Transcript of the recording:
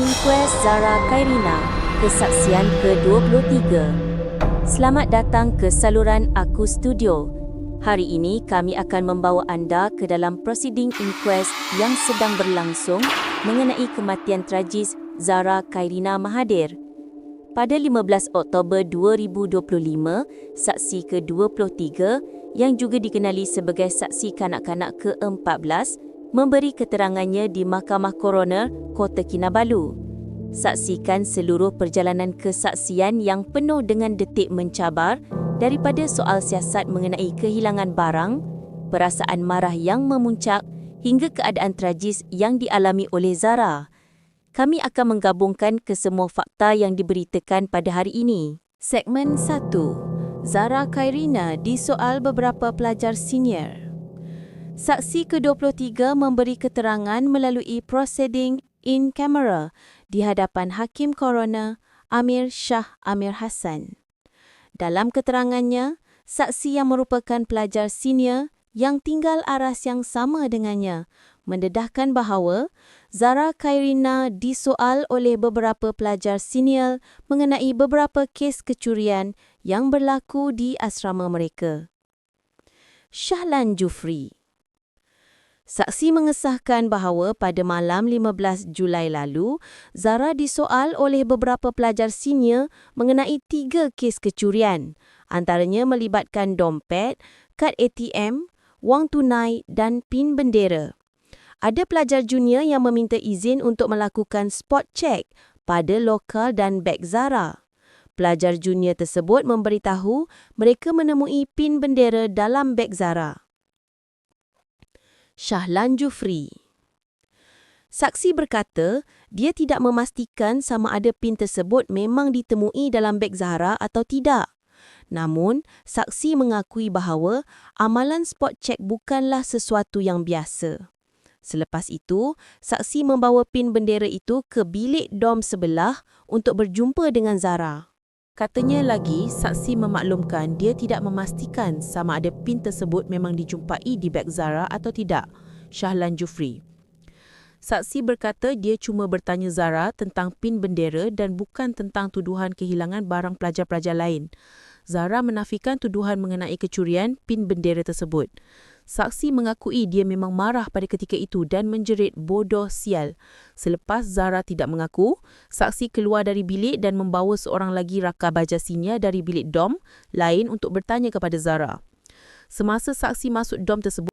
Inquest Zara Kairina, kesaksian ke-23. Selamat datang ke saluran Aku Studio. Hari ini kami akan membawa anda ke dalam prosiding inquest yang sedang berlangsung mengenai kematian tragis Zara Kairina Mahathir. Pada 15 Oktober 2025, saksi ke-23 yang juga dikenali sebagai saksi kanak-kanak ke-14 memberi keterangannya di Mahkamah Koroner Kota Kinabalu. Saksikan seluruh perjalanan kesaksian yang penuh dengan detik mencabar daripada soal siasat mengenai kehilangan barang, perasaan marah yang memuncak hingga keadaan tragis yang dialami oleh Zara. Kami akan menggabungkan kesemua fakta yang diberitakan pada hari ini. Segmen 1. Zara Kairina disoal beberapa pelajar senior. Saksi ke-23 memberi keterangan melalui proceeding in camera di hadapan Hakim Coroner Amir Shah Amir Hassan. Dalam keterangannya, saksi yang merupakan pelajar senior yang tinggal aras yang sama dengannya mendedahkan bahawa Zara Kairina disoal oleh beberapa pelajar senior mengenai beberapa kes kecurian yang berlaku di asrama mereka. Shahlan Jufri Saksi mengesahkan bahawa pada malam 15 Julai lalu, Zara disoal oleh beberapa pelajar senior mengenai tiga kes kecurian, antaranya melibatkan dompet, kad ATM, wang tunai dan pin bendera. Ada pelajar junior yang meminta izin untuk melakukan spot check pada lokal dan beg Zara. Pelajar junior tersebut memberitahu mereka menemui pin bendera dalam beg Zara. Shahlan Jufri. Saksi berkata, dia tidak memastikan sama ada pin tersebut memang ditemui dalam beg Zahra atau tidak. Namun, saksi mengakui bahawa amalan spot check bukanlah sesuatu yang biasa. Selepas itu, saksi membawa pin bendera itu ke bilik dom sebelah untuk berjumpa dengan Zara. Katanya lagi, saksi memaklumkan dia tidak memastikan sama ada pin tersebut memang dijumpai di beg Zara atau tidak. Shahlan Jufri. Saksi berkata dia cuma bertanya Zara tentang pin bendera dan bukan tentang tuduhan kehilangan barang pelajar-pelajar lain. Zara menafikan tuduhan mengenai kecurian pin bendera tersebut. Saksi mengakui dia memang marah pada ketika itu dan menjerit bodoh sial. Selepas Zara tidak mengaku, saksi keluar dari bilik dan membawa seorang lagi rakar baja senior dari bilik dom lain untuk bertanya kepada Zara. Semasa saksi masuk dom tersebut,